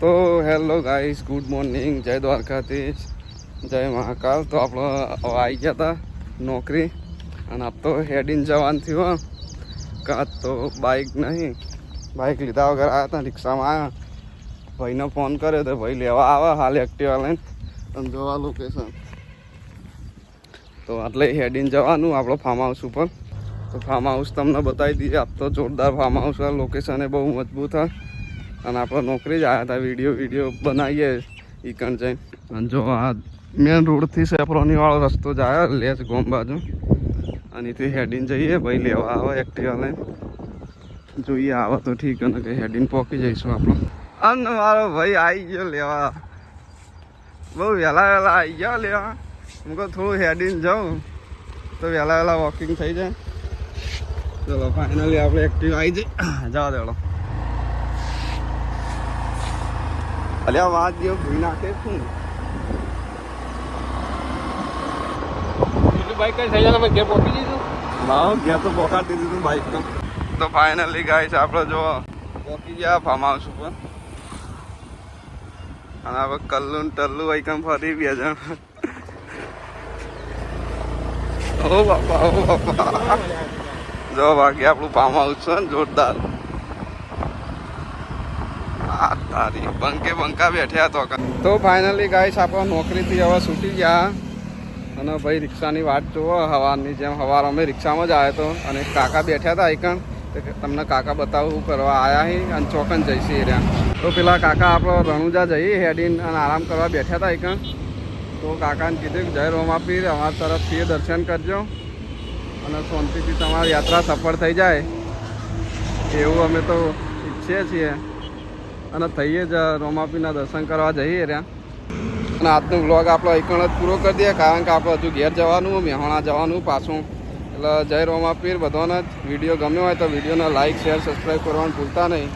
તો hello guys, good morning, જય દ્વારકાધીશ, જય મહાકાલ. તો આપણે આવી ગયા હતા નોકરી અને આપ તો હેડીને જવાનું થયું. કાં તો બાઇક નહીં. બાઇક લીધા વગર આવ્યા હતા રિક્ષામાં આવ્યા ભાઈને ફોન કર્યો તો ભાઈ લેવા આવે, હાલ એક્ટિવા લઈને. અને જોવા લોકેશન તો એટલે હેડીને જવાનું આપણો ફાર્મ હાઉસ ઉપર. તો ફાર્મ હાઉસ તમને બતાવી દઈએ. આપ તો જોરદાર ફાર્મ હાઉસ લોકેશન એ બહુ મજબૂત હોય અને આપણે નોકરી જ આવ્યા હતા વીડિયો વીડિયો બનાવીએ. ઈકણ જઈને અને જો આ મેન રોડથી સેફરોની વાળો રસ્તો જાય લેસ ગોમ બાજુ. અને એથી હેડીને જઈએ, ભાઈ લેવા આવે એક્ટિવા લઈને. જોઈએ આવે તો ઠીક, અને કંઈ હેડીને પહોંચી જઈશું આપણે. અને મારો ભાઈ આવી ગયો લેવા. બહુ વહેલા વહેલા આવી ગયા લેવા. હું કહું થોડું હેડીને જાઉં. તો વહેલા વહેલા વોકિંગ થઈ જાય. ચલો ફાઇનલી આપણે એક્ટિવ આવી જઈએ. જવા દેડો અલ્યા વાત જેવું ભૂઈ નાખે શું? બાઈક કઈ થઈ જાય ઘેર પહોંચી જઈશું? મારો ઘેર તો પોકાડી દીધું બાઈક તો. તો ફાઇનલી ગાઈસ આપણે જો પહોંચી ગયા ફાર્મ હાઉસ ઉપર. અને હવે કલ્લુ ને ટલ્લુ આઈકમ ફરી બે જણ ઓ બાપા ઓ બાપા. જો બાકી આપણું ફાર્મ હાઉસ છે ને જોરદાર. આ તારી બંકે બંકા બેઠ્યા તો તો ફાઇનલી ગાઈસ આપણે નોકરીથી હવે છૂટી ગયા. અને ભાઈ, રિક્ષાની વાત જુઓ, હવારની જેમ હવાર અમે રિક્ષામાં જ આવ્યો હતો અને કાકા બેઠ્યા હતા એકણ તમને કાકા બતાવું કરવા આવ્યા હી અને ચોકન જઈશી એરિયા તો પેલા કાકા આપણો રણુજા જઈએ હેડીન અને આરામ કરવા બેઠ્યા હતા એકણ તો કાકાને કીધું કે જય રોમાપીર, અમારા તરફથી દર્શન કરજો. અને શાંતિથી તમારી યાત્રા સફળ થઈ જાય. એવું અમે તો ઈચ્છીએ છીએ. અને થઈએ જ રોમાપીના દર્શન કરવા જઈએ રહ્યા. અને આજનો વ્લોગ આપણો એકણ જ પૂરો કરી દઈએ, કારણ કે આપણે હજુ ઘેર જવાનું, મહેણા જવાનું પાછું. એટલે જય રોમાપીર બધાને જ. વીડિયો ગમ્યો હોય તો વિડીયોને લાઇક શેર, સબસ્ક્રાઈબ કરવાનું ભૂલતા નહીં.